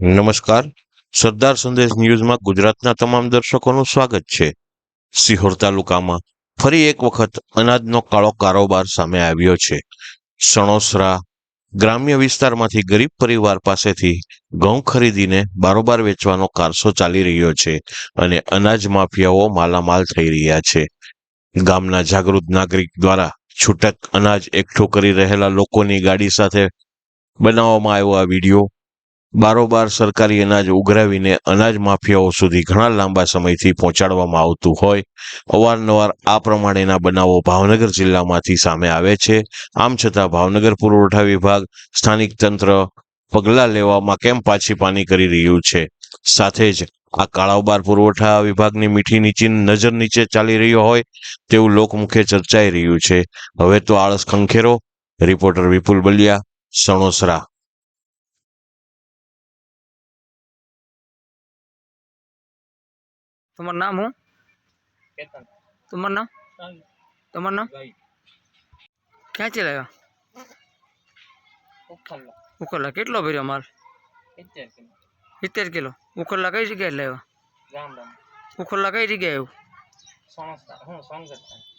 નમસ્કાર. સરદાર સંદેશ ન્યૂઝમાં ગુજરાતના તમામ દર્શકોનું સ્વાગત છે. સિહોર તાલુકામાં ફરી એક વખત અનાજનો કાળો કારોબાર સામે આવ્યો છે. સણોસરા ગ્રામ્ય વિસ્તારમાંથી ગરીબ પરિવાર પાસેથી ઘઉં ખરીદીને બારોબાર વેચવાનો કારસો ચાલી રહ્યો છે અને અનાજ માફિયાઓ માલામાલ થઈ રહ્યા છે. ગામના જાગૃત નાગરિક દ્વારા છૂટક અનાજ એકઠું કરી રહેલા લોકોની ગાડી સાથે બનાવવામાં આવ્યો આ વીડિયો. બારોબાર સરકારી અનાજ ઉઘરાવીને અનાજ માફિયાઓ સુધી ઘણા લાંબા સમયથી પહોંચાડવામાં આવતું હોય, અવારનવાર આ પ્રમાણેના બનાવો ભાવનગર જિલ્લામાંથી સામે આવે છે. આમ છતાં ભાવનગર પુરવઠા વિભાગ સ્થાનિક તંત્ર પગલાં લેવામાં કેમ પાછી પાની કરી રહ્યું છે? સાથે જ આ કાળાબાર પુરવઠા વિભાગની મીઠી નીચી નજર નીચે ચાલી રહ્યો હોય તેવું લોકમુખે ચર્ચાઈ રહ્યું છે. હવે તો આળસ ખંખેરો. રિપોર્ટર વિપુલ બલિયા, સણોસરા. તમારું નામ હું? કેતન. તમારું નામ? તમારું નામ? ક્યાંથી લાવ્યા? ઉખરલા કેટલો ભર્યો માલ? સિત્તેર કિલો. ઉખરલા કઈ જગ્યાએ લાવ્યા? ઉખરલા કઈ જગ્યાએ સોનગઢ